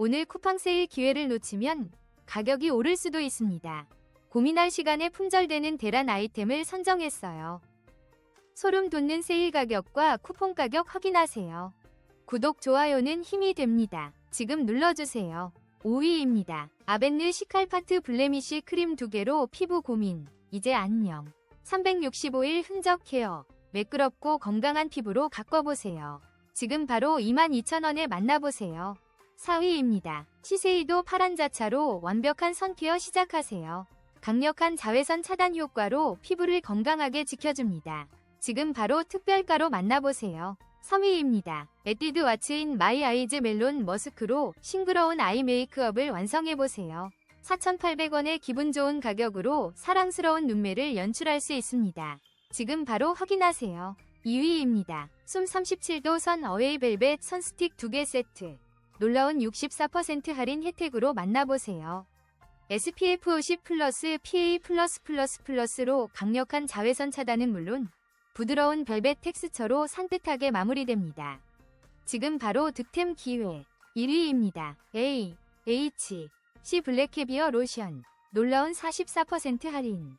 오늘 쿠팡 세일 기회를 놓치면 가격이 오를 수도 있습니다. 고민할 시간에 품절되는 대란 아이템을 선정했어요. 소름 돋는 세일 가격과 쿠폰 가격 확인하세요. 구독, 좋아요는 힘이 됩니다. 지금 눌러주세요. 5위입니다. 아벤느 시칼파트 블레미쉬 크림 2개로 피부 고민. 이제 안녕. 365일 흔적 케어. 매끄럽고 건강한 피부로 가꿔보세요. 지금 바로 22,000원에 만나보세요. 4위입니다. 시세이도 파란 자차로 완벽한 선케어 시작하세요. 강력한 자외선 차단 효과로 피부를 건강하게 지켜줍니다. 지금 바로 특별가로 만나보세요. 3위입니다. 에뛰드 와츠인 마이 아이즈 멜론 머스크로 싱그러운 아이 메이크업을 완성해보세요. 4,800원의 기분 좋은 가격으로 사랑스러운 눈매를 연출할 수 있습니다. 지금 바로 확인하세요. 2위입니다. 숨 37도 선 어웨이 벨벳 선스틱 2개 세트. 놀라운 64% 할인 혜택으로 만나보세요. SPF 50 플러스 PA 플러스 플러스 플러스로 강력한 자외선 차단은 물론 부드러운 벨벳 텍스처로 산뜻하게 마무리됩니다. 지금 바로 득템 기회 1위입니다. A, H, C 블랙캐비어 로션 놀라운 44% 할인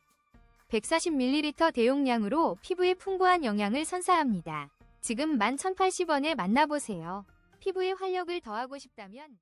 140ml 대용량으로 피부에 풍부한 영양을 선사합니다. 지금 11,080원에 만나보세요. 피부에 활력을 더하고 싶다면